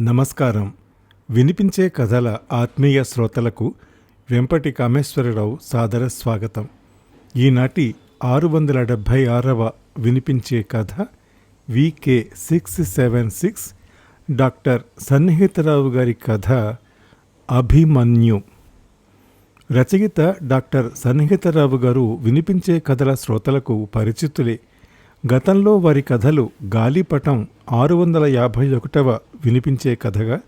నమస్కారం. వినిపించే కథల ఆత్మీయ శ్రోతలకు వెంపటి కామేశ్వరరావు సాదర స్వాగతం. ఈనాటి ఆరు వందల డెబ్భై ఆరవ వినిపించే కథ VK six seven six doctor Sannihitarao గారి కథ అభిమన్యు. రచయిత డాక్టర్ సన్నిహితరావు గారు వినిపించే కథల శ్రోతలకు పరిచితులే. గతంలో వారి కథలు గాలిపటం ఆరు వందల యాభై ఒకటవ వినిపించే కథగా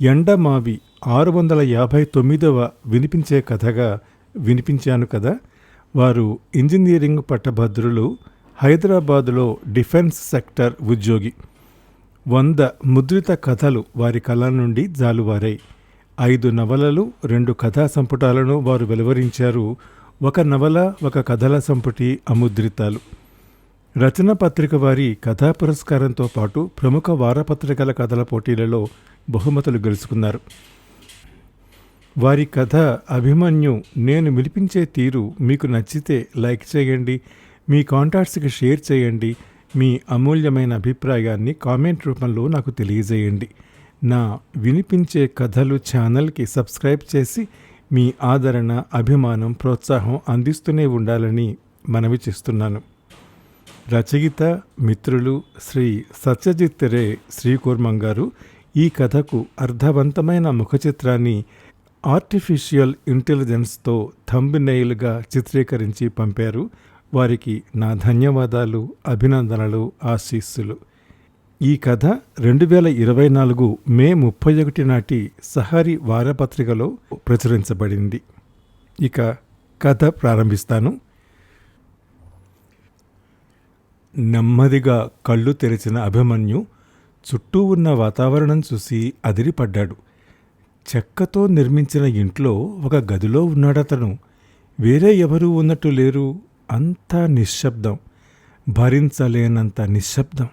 ఎండమావి ఆరు వందల యాభై తొమ్మిదవ వినిపించే కథగా వినిపించాను కదా. వారు ఇంజనీరింగ్ పట్టభద్రులు హైదరాబాదులో డిఫెన్స్ సెక్టర్ ఉద్యోగి. వంద ముద్రిత కథలు వారి కళ నుండి జాలువారాయి. ఐదు నవలలు రెండు కథా సంపుటాలను వారు వెలువరించారు. ఒక నవల ఒక కథల సంపుటి అముద్రితాలు. రచన పత్రిక వారి కథా పురస్కారంతో పాటు ప్రముఖ వారపత్రికల కథల పోటీలలో బహుమతులు గెలుచుకున్నారు. వారి కథ అభిమన్యు నేను వినిపించే తీరు మీకు నచ్చితే లైక్ చేయండి మీ కాంటాక్ట్స్కి షేర్ చేయండి మీ అమూల్యమైన అభిప్రాయాన్ని కామెంట్ రూపంలో నాకు తెలియజేయండి. నా వినిపించే కథలు ఛానల్కి సబ్స్క్రైబ్ చేసి మీ ఆదరణ అభిమానం ప్రోత్సాహం అందిస్తూనే ఉండాలని మనవి చేస్తున్నాను. రచయిత మిత్రులు శ్రీ సత్యజిత్ రే శ్రీకూర్మం గారు ఈ కథకు అర్థవంతమైన ముఖచిత్రాన్ని ఆర్టిఫిషియల్ ఇంటెలిజెన్స్తో థంబ్నెయిల్గా చిత్రీకరించి పంపారు. వారికి నా ధన్యవాదాలు అభినందనలు ఆశీస్సులు. ఈ కథ రెండు వేల ఇరవై నాలుగు మే ముప్పై ఒకటి నాటి సహారి వారపత్రికలో ప్రచురించబడింది. ఇక కథ ప్రారంభిస్తాను. నెమ్మదిగా కళ్ళు తెరిచిన అభిమన్యు చుట్టూ ఉన్న వాతావరణం చూసి అదిరిపడ్డాడు. చెక్కతో నిర్మించిన ఇంట్లో ఒక గదిలో ఉన్నాడతను. వేరే ఎవరూ ఉన్నట్టు లేరు. అంతా నిశ్శబ్దం. భరించలేనంత నిశ్శబ్దం.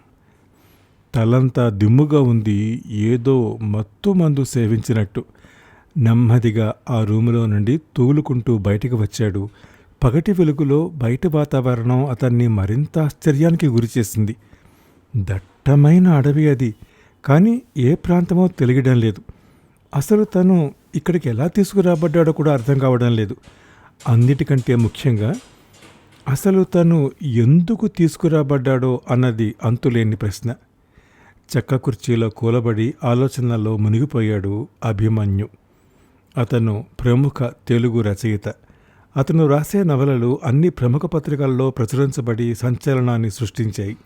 తలంతా దిమ్ముగా ఉంది. ఏదో మత్తు మందు సేవించినట్టు. నెమ్మదిగా ఆ రూములో నుండి తూలుకుంటూ బయటికి వచ్చాడు. పగటి వెలుగులో బయట వాతావరణం అతన్ని మరింత ఆశ్చర్యానికి గురిచేసింది దట్టమైన అడవి అది కానీ ఏ ప్రాంతమో తెలియడం లేదు. అసలు తను ఇక్కడికి ఎలా తీసుకురాబడ్డాడో కూడా అర్థం కావడం లేదు. అన్నిటికంటే ముఖ్యంగా అసలు తను ఎందుకు తీసుకురాబడ్డాడో అన్నది అంతులేని ప్రశ్న. చెక్క కుర్చీలో కూలబడి ఆలోచనల్లో మునిగిపోయాడు అభిమన్యు. అతను ప్రముఖ తెలుగు రచయిత. అతను రాసే నవలలు అన్ని ప్రముఖ పత్రికల్లో ప్రచురించబడి సంచలనాన్ని సృష్టించాయి.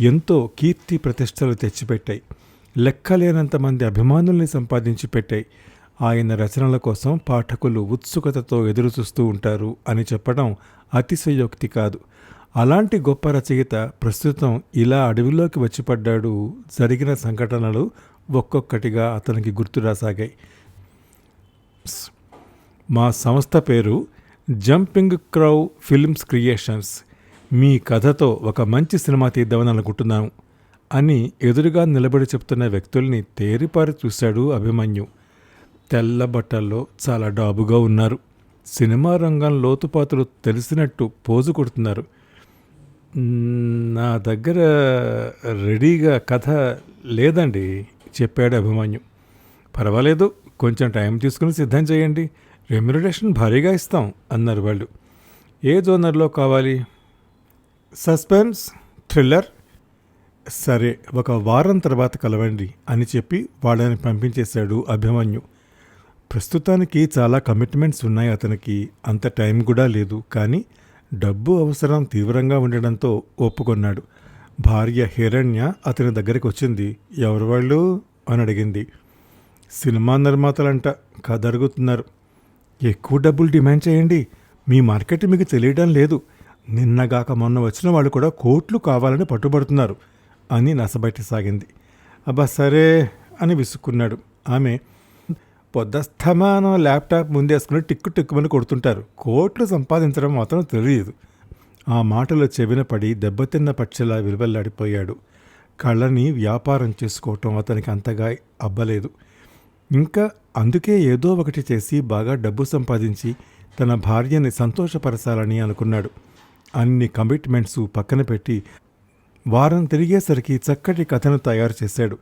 ఎంతో కీర్తి ప్రతిష్టలు తెచ్చిపెట్టాయి. లెక్కలేనంత మంది అభిమానుల్ని సంపాదించి పెట్టాయి. ఆయన రచనల కోసం పాఠకులు ఉత్సుకతతో ఎదురుచూస్తూ ఉంటారు అని చెప్పడం అతిశయోక్తి కాదు. అలాంటి గొప్ప రచయిత ప్రస్తుతం ఇలా అడవిలోకి వచ్చిపడ్డాడు జరిగిన సంఘటనలు ఒక్కొక్కటిగా అతనికి గుర్తు రాసాగాయి. మా సంస్థ పేరు జంపింగ్ క్రౌ ఫిల్మ్స్ క్రియేషన్స్ మీ కథతో ఒక మంచి సినిమా తీద్దామని అనుకుంటున్నాను అని ఎదురుగా నిలబడి చెప్తున్న వ్యక్తుల్ని తేరిపారి చూశాడు అభిమన్యు. తెల్ల బట్టల్లో చాలా డాబుగా ఉన్నారు. సినిమా రంగం లోతుపాతులు తెలిసినట్టు పోజు కొడుతున్నారు. నా దగ్గర రెడీగా కథ లేదండి చెప్పాడు అభిమన్యు. పర్వాలేదు కొంచెం టైం తీసుకుని సిద్ధం చేయండి. రెమ్యునరేషన్ భారీగా ఇస్తాం అన్నారు వాళ్ళు. ఏ జోనర్లో కావాలి? సస్పెన్స్? థ్రిల్లర్? సరే ఒక వారం తర్వాత కలవండి అని చెప్పి వాళ్ళని పంపించేశాడు అభిమన్యు. ప్రస్తుతానికి చాలా కమిట్మెంట్స్ ఉన్నాయి అతనికి అంత టైం కూడా లేదు కానీ డబ్బు అవసరం తీవ్రంగా ఉండడంతో ఒప్పుకొన్నాడు. భార్య హిరణ్య అతని దగ్గరికి వచ్చింది. ఎవరు వాళ్ళు? అని అడిగింది. సినిమా నిర్మాతలంట కథ అడుగుతున్నారు ఎక్కువ డబ్బులు డిమాండ్ చేయండి. మీ మార్కెట్ మీకు తెలియడం లేదు. నిన్నగాక మొన్న వచ్చిన వాళ్ళు కూడా కోట్లు కావాలని పట్టుబడుతున్నారు అని నసబయట సాగింది అబ్బా సరే అని విసుక్కున్నాడు. ఆమె పొద్దస్తమానం ల్యాప్టాప్ ముందేసుకుని టిక్కు టిక్కుమని కొడుతుంటారు. కోట్లు సంపాదించడం మాత్రం తెలియదు. ఆ మాటలో చెవిన పడి దెబ్బతిన్న పక్షిలా విలువెల్లాడిపోయాడు. కళ్ళని వ్యాపారం చేసుకోవటం అతనికి అంతగా అబ్బలేదు. ఇంకా అందుకే ఏదో ఒకటి చేసి బాగా డబ్బు సంపాదించి తన భార్యని సంతోషపరచాలని అనుకున్నాడు. అన్ని కమిట్మెంట్స్ పక్కన పెట్టి వారం తిరిగేసరికి చక్కటి కథను తయారు చేశాడు.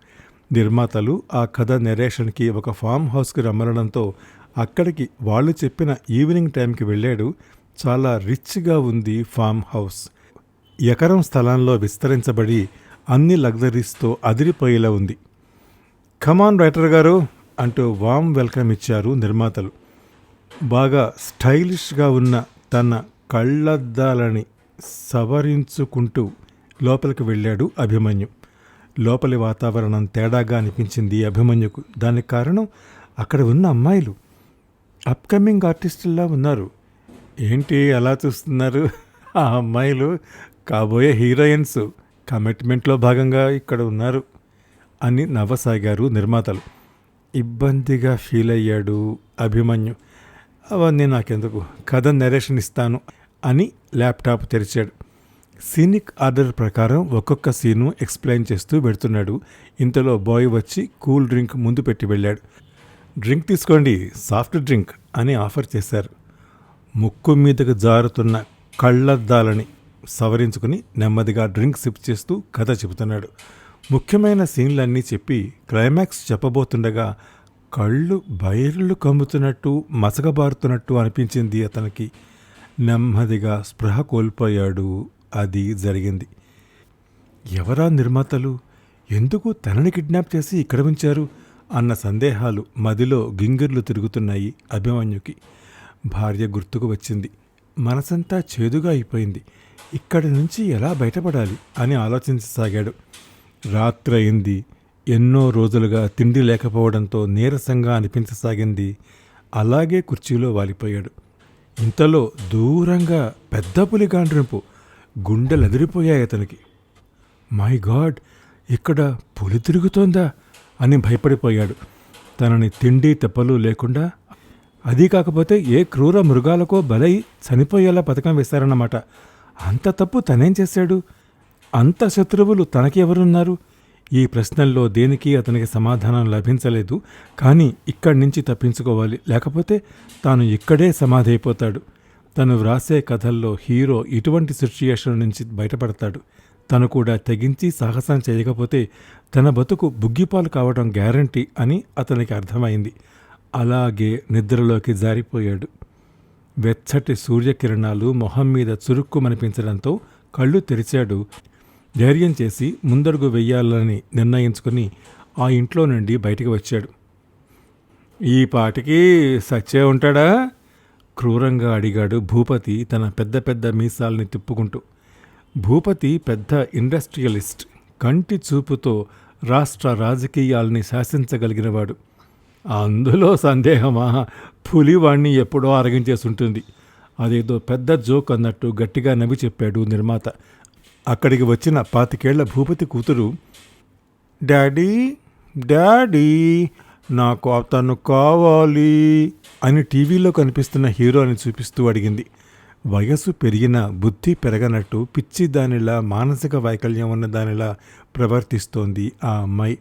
నిర్మాతలు ఆ కథ నెరేషన్కి ఒక ఫామ్ హౌస్కి రమ్మనడంతో అక్కడికి వాళ్ళు చెప్పిన ఈవినింగ్ టైంకి వెళ్ళాడు. చాలా రిచ్గా ఉంది ఫామ్ హౌస్. ఎకరం స్థలంలో విస్తరించబడి అన్ని లగ్జరీస్తో అదిరిపోయేలా ఉంది. కమాన్ రైటర్ గారు! అంటూ వామ్ వెల్కమ్ ఇచ్చారు నిర్మాతలు. బాగా స్టైలిష్గా ఉన్న తన కళ్ళద్దాలని సవరించుకుంటూ లోపలికి వెళ్ళాడు అభిమన్యు. లోపలి వాతావరణం తేడాగా అనిపించింది అభిమన్యుకు. దానికి కారణం అక్కడ ఉన్న అమ్మాయిలు. అప్కమింగ్ ఆర్టిస్టుల్లా ఉన్నారు. ఏంటి అలా చూస్తున్నారు? ఆ అమ్మాయిలు కాబోయే హీరోయిన్స్ కమిట్మెంట్లో భాగంగా ఇక్కడ ఉన్నారు అని నవ్వసాగారు నిర్మాతలు. ఇబ్బందిగా ఫీల్ అయ్యాడు అభిమన్యు. అవన్నీ నాకెందుకు? కథ నెరేషన్ ఇస్తాను అని ల్యాప్టాప్ తెరిచాడు. సీనిక్ ఆర్డర్ ప్రకారం ఒక్కొక్క సీను ఎక్స్ప్లెయిన్ చేస్తూ పెడుతున్నాడు ఇంతలో బాయ్ వచ్చి కూల్ డ్రింక్ ముందు పెట్టి వెళ్ళాడు. డ్రింక్ తీసుకోండి సాఫ్ట్ డ్రింక్ అని ఆఫర్ చేశారు. ముక్కు మీదకు జారుతున్న కళ్ళద్దాలని సవరించుకుని నెమ్మదిగా డ్రింక్ సిప్ చేస్తూ కథ చెబుతున్నాడు. ముఖ్యమైన సీన్లన్నీ చెప్పి క్లైమాక్స్ చెప్పబోతుండగా కళ్ళు బైర్లు కమ్ముతున్నట్టు మసకబారుతున్నట్టు అనిపించింది అతనికి. నెమ్మదిగా స్పృహ కోల్పోయాడు. అది జరిగింది. ఎవరా నిర్మాతలు? ఎందుకు తనని కిడ్నాప్ చేసి ఇక్కడ ఉంచారు? అన్న సందేహాలు మదిలో గింగిర్లు తిరుగుతున్నాయి అభిమన్యుకి. భార్య గుర్తుకు వచ్చింది. మనసంతా చేదుగా అయిపోయింది. ఇక్కడి నుంచి ఎలా బయటపడాలి? అని ఆలోచించసాగాడు. రాత్రయింది. ఎన్నో రోజులుగా తిండి లేకపోవడంతో నీరసంగా అనిపించసాగింది. అలాగే కుర్చీలో వాలిపోయాడు. ఇంతలో దూరంగా పెద్ద పులి గాండ్రింపు గుండెలు అదిరిపోయాయి అతనికి. మై గాడ్ ఇక్కడ పులి తిరుగుతోందా? అని భయపడిపోయాడు. తనని తిండి తెప్పలు లేకుండా అది కాకపోతే ఏ క్రూర మృగాలకో బలై చనిపోయేలా పథకం వేశారన్నమాట. అంత తప్పు తనేం చేశాడు? అంత శత్రువులు తనకి ఎవరున్నారు ఈ ప్రశ్నల్లో దేనికి అతనికి సమాధానం లభించలేదు. కానీ ఇక్కడి నుంచి తప్పించుకోవాలి. లేకపోతే తాను ఇక్కడే సమాధి అయిపోతాడు తను వ్రాసే కథల్లో హీరో ఇటువంటి సిచ్యుయేషన్ నుంచి బయటపడతాడు. తను కూడా తెగించి సాహసం చేయకపోతే తన బతుకు బుగ్గిపాలు కావడం గ్యారంటీ అని అతనికి అర్థమైంది. అలాగే నిద్రలోకి జారిపోయాడు. వెచ్చటి సూర్యకిరణాలు మొహం మీద చురుక్కుమనిపించడంతో కళ్ళు తెరిచాడు. ధైర్యం చేసి ముందడుగు వెయ్యాలని నిర్ణయించుకుని ఆ ఇంట్లో నుండి బయటికి వచ్చాడు. ఈ పాటికి సచ్చే ఉంటాడా? క్రూరంగా అడిగాడు భూపతి తన పెద్ద పెద్ద మీసాల్ని తిప్పుకుంటూ. భూపతి పెద్ద ఇండస్ట్రియలిస్ట్ కంటి చూపుతో రాష్ట్ర రాజకీయాల్ని శాసించగలిగినవాడు. అందులో సందేహమా? పులివాణ్ణి ఎప్పుడో అరగించేసుంటుంది అదేదో పెద్ద జోక్ అన్నట్టు గట్టిగా నవ్వి చెప్పాడు నిర్మాత. అక్కడికి వచ్చిన పాతికేళ్ళ భూపతి కూతురు డాడీ డాడీ నాకు అతను కావాలి అని టీవీలో కనిపిస్తున్న హీరోని చూపిస్తూ అడిగింది. వయసు పెరిగిన బుద్ధి పెరగనట్టు పిచ్చి దానిలా మానసిక వైకల్యం ఉన్న దానిలా ప్రవర్తిస్తోంది ఆ అమ్మాయి.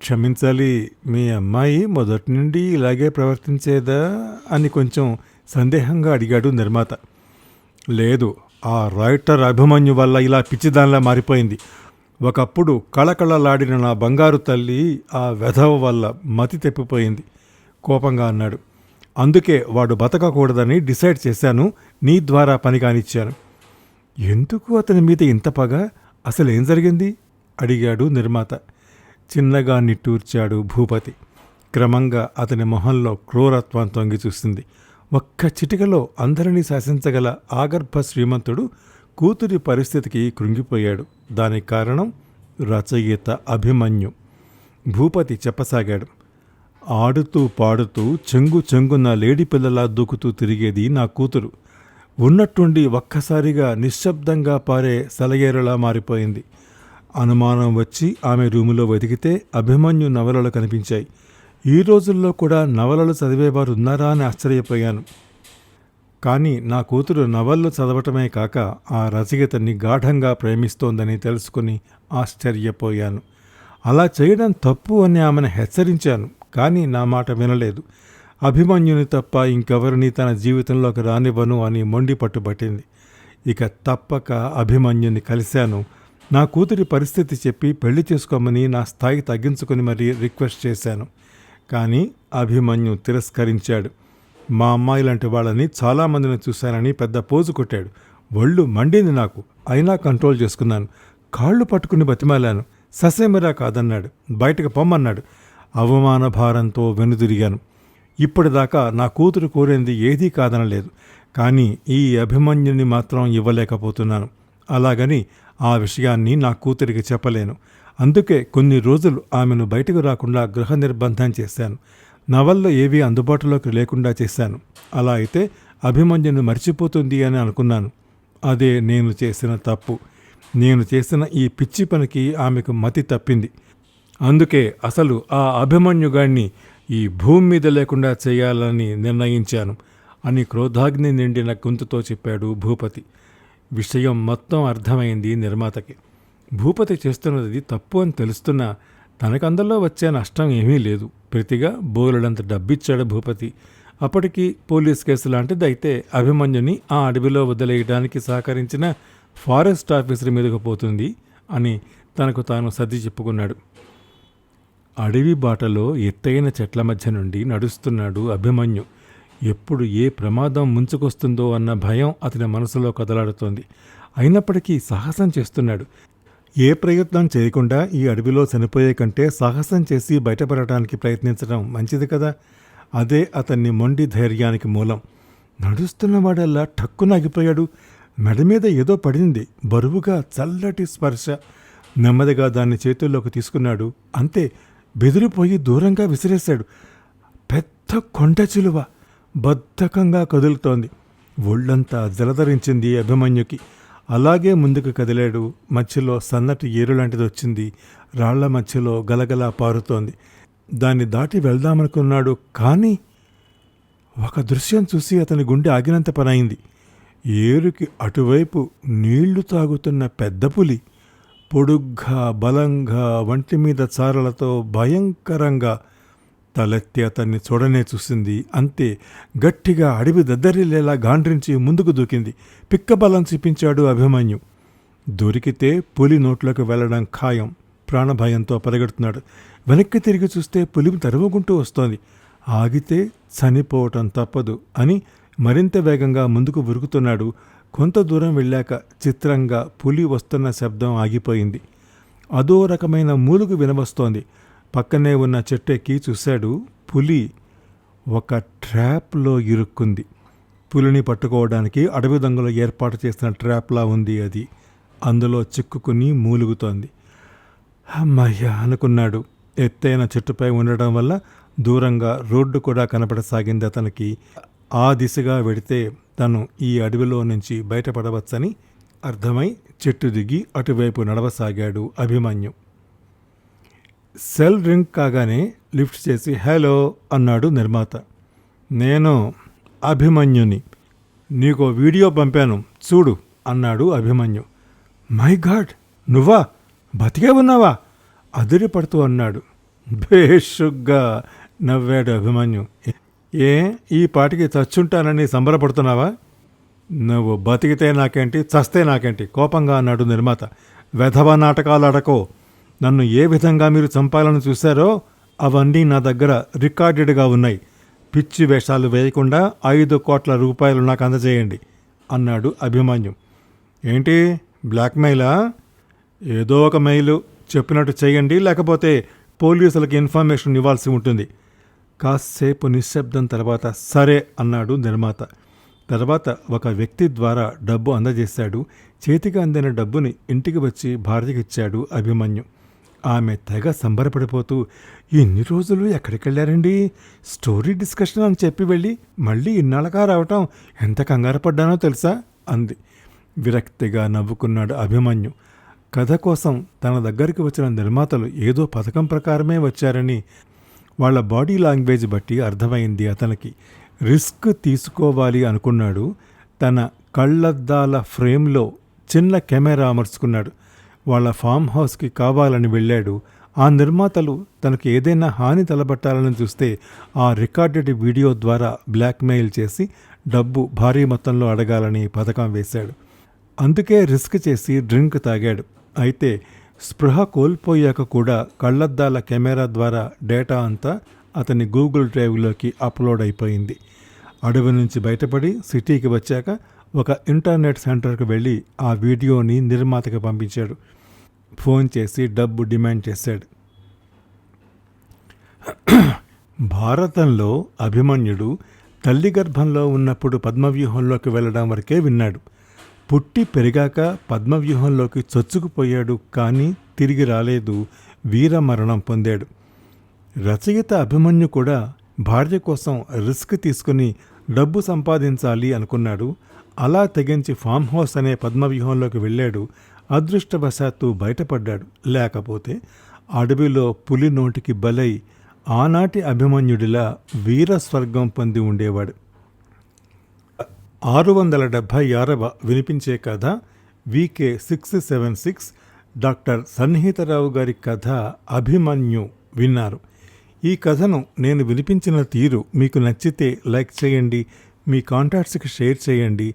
క్షమించాలి మీ అమ్మాయి మొదటి నుండి ఇలాగే ప్రవర్తించేదా? అని కొంచెం సందేహంగా అడిగాడు నిర్మాత. లేదు ఆ రైటర్ అభిమన్యు వల్ల ఇలా పిచ్చిదానిలా మారిపోయింది. ఒకప్పుడు కళకళలాడిన నా బంగారు తల్లి ఆ వెధవ వల్ల మతి తెప్పిపోయింది. కోపంగా అన్నాడు. అందుకే వాడు బతకకూడదని డిసైడ్ చేశాను. నీ ద్వారా పని కానిచ్చాను. ఎందుకు అతని మీద ఇంత పగ? అసలు ఏం జరిగింది? అడిగాడు నిర్మాత. చిన్నగా నిట్టూర్చాడు భూపతి. క్రమంగా అతని మొహంలో క్రూరత్వం తొంగి చూసింది. ఒక్క చిటికలో అందరినీ శాసించగల ఆగర్భ శ్రీమంతుడు కూతురి పరిస్థితికి కృంగిపోయాడు. దానికి కారణం రచయిత అభిమన్యు. భూపతి చెప్పసాగాడు ఆడుతూ పాడుతూ చెంగు చెంగున లేడి పిల్లలా దూకుతూ తిరిగేది నా కూతురు. ఉన్నట్టుండి ఒక్కసారిగా నిశ్శబ్దంగా పారే సెలయేరులా మారిపోయింది. అనుమానం వచ్చి ఆమె రూములో వెతికితే అభిమన్యు నవలలు కనిపించాయి. ఈ రోజుల్లో కూడా నవలలు చదివేవారు ఉన్నారా అని ఆశ్చర్యపోయాను. కానీ నా కూతురు నవళ్ళు చదవటమే కాక ఆ రచయితని గాఢంగా ప్రేమిస్తోందని తెలుసుకుని ఆశ్చర్యపోయాను. అలా చేయడం తప్పు అని ఆమెను హెచ్చరించాను కానీ నా మాట వినలేదు. అభిమన్యుని తప్ప ఇంకెవరిని తన జీవితంలోకి రానివ్వను అని మొండి పట్టుబట్టింది. ఇక తప్పక అభిమన్యుని కలిశాను. నా కూతురి పరిస్థితి చెప్పి పెళ్ళి చేసుకోమని నా స్థాయి తగ్గించుకొని మరీ రిక్వెస్ట్ చేశాను. కానీ అభిమన్యు తిరస్కరించాడు. మా అమ్మాయి లాంటి వాళ్ళని చాలామందిని చూశానని పెద్ద పోజు కొట్టాడు. ఒళ్ళు మండింది నాకు. అయినా కంట్రోల్ చేసుకున్నాను. కాళ్ళు పట్టుకుని బతిమాలాను. ససేమిరా కాదన్నాడు. బయటకు పొమ్మన్నాడు. అవమాన భారంతో వెనుదిరిగాను. ఇప్పటిదాకా నా కూతురు కోరింది ఏదీ కాదనలేదు. కానీ ఈ అభిమన్యుని మాత్రం ఇవ్వలేకపోతున్నాను. అలాగని ఆ విషయాన్ని నా కూతురికి చెప్పలేను. అందుకే కొన్ని రోజులు ఆమెను బయటకు రాకుండా గృహ నిర్బంధం చేశాను. నా వల్ల ఏవీ అందుబాటులోకి లేకుండా చేశాను. అలా అయితే అభిమన్యుని మర్చిపోతుంది అని అనుకున్నాను. అదే నేను చేసిన తప్పు. నేను చేసిన ఈ పిచ్చి పనికి ఆమెకు మతి తప్పింది. అందుకే అసలు ఆ అభిమన్యుగాణ్ణి ఈ భూమి మీద లేకుండా చేయాలని నిర్ణయించాను అని క్రోధాగ్ని నిండిన గొంతుతో చెప్పాడు భూపతి. విషయం మొత్తం అర్థమైంది నిర్మాతకి. భూపతి చేస్తున్నది తప్పు అని తెలుస్తున్నా తనకందరిలో వచ్చే నష్టం ఏమీ లేదు. ప్రతిగా బోలెడంత డబ్బిచ్చాడు భూపతి. అప్పటికి పోలీస్ కేసు లాంటిది అయితే అభిమన్యుని ఆ అడవిలో వదిలేయడానికి సహకరించిన ఫారెస్ట్ ఆఫీసర్ మీదకు పోతుంది అని తనకు తాను సర్ది చెప్పుకున్నాడు. అడవి బాటలో ఎత్తైన చెట్ల మధ్య నుండి నడుస్తున్నాడు అభిమన్యు. ఎప్పుడు ఏ ప్రమాదం ముంచుకొస్తుందో అన్న భయం అతని మనసులో కదలాడుతోంది. అయినప్పటికీ సాహసం చేస్తున్నాడు. ఏ ప్రయత్నం చేయకుండా ఈ అడవిలో చనిపోయే కంటే సాహసం చేసి బయటపడటానికి ప్రయత్నించడం మంచిది కదా? అదే అతన్ని మొండి ధైర్యానికి మూలం. నడుస్తున్నవాడల్లా టక్కున ఆగిపోయాడు. మెడ మీద ఏదో పడింది. బరువుగా చల్లటి స్పర్శ. నెమ్మదిగా దాన్ని చేతుల్లోకి తీసుకున్నాడు. అంతే బెదిరిపోయి దూరంగా విసిరేశాడు. పెద్ద కొండ చిలువ బద్ధకంగా కదులుతోంది. ఒళ్ళంతా జలధరించింది అభిమన్యుకి. అలాగే ముందుకు కదిలాడు. మధ్యలో సన్నటి ఏరు లాంటిది వచ్చింది. రాళ్ళ మధ్యలో గలగలా పారుతోంది. దాన్ని దాటి వెళ్దామనుకున్నాడు కానీ ఒక దృశ్యం చూసి అతని గుండె ఆగినంత పనైంది. ఏరుకి అటువైపు నీళ్ళు తాగుతున్న పెద్ద పులి పొడుగ్గా బలంగా వంటి మీద చారలతో భయంకరంగా తలెత్తి అతన్ని చూడనే చూసింది. అంతే గట్టిగా అడవి దద్దరిల్లేలా గాండ్రించి ముందుకు దూకింది. పిక్కబలం చూపించాడు అభిమన్యు. దొరికితే పులి నోట్లోకి వెళ్ళడం ఖాయం. ప్రాణభయంతో పరిగెడుతున్నాడు. వెనక్కి తిరిగి చూస్తే పులి తరుముకుంటూ వస్తోంది. ఆగితే చనిపోవటం తప్పదు అని మరింత వేగంగా ముందుకు ఉరుకుతున్నాడు. కొంత దూరం వెళ్ళాక చిత్రంగా పులి వస్తున్న శబ్దం ఆగిపోయింది. అదో రకమైన మూలుగు వినవస్తోంది. పక్కనే ఉన్న చెట్టెక్కి చూశాడు. పులి ఒక ట్రాప్లో ఇరుక్కుంది. పులిని పట్టుకోవడానికి అడవి దొంగలు ఏర్పాటు చేసిన ట్రాప్లా ఉంది అది. అందులో చిక్కుకుని మూలుగుతోంది. అమ్మయ్య అనుకున్నాడు. ఎత్తైన చెట్టుపై ఉండడం వల్ల దూరంగా రోడ్డు కూడా కనపడసాగింది అతనికి. ఆ దిశగా వెడితే తను ఈ అడవిలో నుంచి బయటపడవచ్చని అర్థమై చెట్టు దిగి అటువైపు నడవసాగాడు అభిమన్యు. సెల్ రింగ్ కాగానే లిఫ్ట్ చేసి హలో అన్నాడు నిర్మాత. నేను అభిమన్యుని. నీకు వీడియో పంపాను. చూడు అన్నాడు అభిమన్యు. My God! నువ్వా? బతికే ఉన్నావా? అదిరిపడుతూ అన్నాడు. భేషుగ్గా నవ్వాడు అభిమన్యు. ఏ ఈ పాటికి చచ్చుంటానని సంబరపడుతున్నావా? నువ్వు బతికితే నాకేంటి చస్తే నాకేంటి? కోపంగా అన్నాడు నిర్మాత. వెధవ నాటకాలు అడకో నన్ను ఏ విధంగా మీరు చంపాలని చూశారో అవన్నీ నా దగ్గర రికార్డెడ్గా ఉన్నాయి. పిచ్చి వేషాలు వేయకుండా ఐదు కోట్ల రూపాయలు నాకు అందజేయండి అన్నాడు అభిమాన్యం. ఏంటి బ్లాక్మెయిలా? ఏదో ఒక మెయిల్ చెప్పినట్టు చేయండి లేకపోతే పోలీసులకు ఇన్ఫర్మేషన్ ఇవ్వాల్సి ఉంటుంది. కాసేపు నిశ్శబ్దం తర్వాత సరే అన్నాడు నిర్మాత. తర్వాత ఒక వ్యక్తి ద్వారా డబ్బు అందజేశాడు. చేతికి అందిన డబ్బుని ఇంటికి వచ్చి భార్యకి ఇచ్చాడు అభిమన్యు. ఆమె తెగ సంబరపడిపోతూ ఎన్ని రోజులు ఎక్కడికి వెళ్ళారండి స్టోరీ డిస్కషన్ అని చెప్పి వెళ్ళి మళ్ళీ ఇన్నాళ్ళగా రావటం ఎంత కంగారు పడ్డానో తెలుసా? అంది. విరక్తిగా నవ్వుకున్నాడు అభిమన్యు. కథ కోసం తన దగ్గరికి వచ్చిన నిర్మాతలు ఏదో పథకం ప్రకారమే వచ్చారని వాళ్ళ బాడీ లాంగ్వేజ్ బట్టి అర్థమైంది అతనికి. రిస్క్ తీసుకోవాలి అనుకున్నాడు. తన కళ్ళద్దాల ఫ్రేమ్లో చిన్న కెమెరా అమర్చుకున్నాడు. వాళ్ళ ఫామ్ హౌస్కి కావాలని వెళ్ళాడు. ఆ నిర్మాతలు తనకు ఏదైనా హాని తలబట్టాలని చూస్తే ఆ రికార్డెడ్ వీడియో ద్వారా బ్లాక్మెయిల్ చేసి డబ్బు భారీ మొత్తంలో అడగాలని పథకం వేశాడు. అందుకే రిస్క్ చేసి డ్రింక్ తాగాడు. అయితే స్పృహ కోల్పోయాక కూడా కళ్ళద్దాల కెమెరా ద్వారా డేటా అంతా అతని గూగుల్ డ్రైవ్లోకి అప్లోడ్ అయిపోయింది. అడవి నుంచి బయటపడి సిటీకి వచ్చాక ఒక ఇంటర్నెట్ సెంటర్కి వెళ్ళి ఆ వీడియోని నిర్మాతకి పంపించాడు. ఫోన్ చేసి డబ్బు డిమాండ్ చేశాడు. భారతంలో అభిమన్యుడు తల్లి గర్భంలో ఉన్నప్పుడు పద్మవ్యూహంలోకి వెళ్ళడం వరకే విన్నాడు. పుట్టి పెరిగాక పద్మవ్యూహంలోకి చొచ్చుకుపోయాడు కానీ తిరిగి రాలేదు. వీరమరణం పొందాడు. రచయిత అభిమన్యు కూడా భార్య కోసం రిస్క్ తీసుకుని డబ్బు సంపాదించాలి అనుకున్నాడు. అలా తెగించి ఫామ్ హౌస్ అనే పద్మవ్యూహంలోకి వెళ్ళాడు. అదృష్టవశాత్తు బయటపడ్డాడు. లేకపోతే అడవిలో పులి నోటికి బలై ఆనాటి అభిమన్యుడిలా వీర స్వర్గం పొంది ఉండేవాడు. ఆరు వందల డెబ్భై ఆరవ వినిపించే కథ VK six seven six doctor Sannihitarao గారి కథ అభిమన్యు విన్నారు. ఈ కథను నేను వినిపించిన తీరు మీకు నచ్చితే లైక్ చేయండి మీ కాంటాక్ట్స్కి షేర్ చేయండి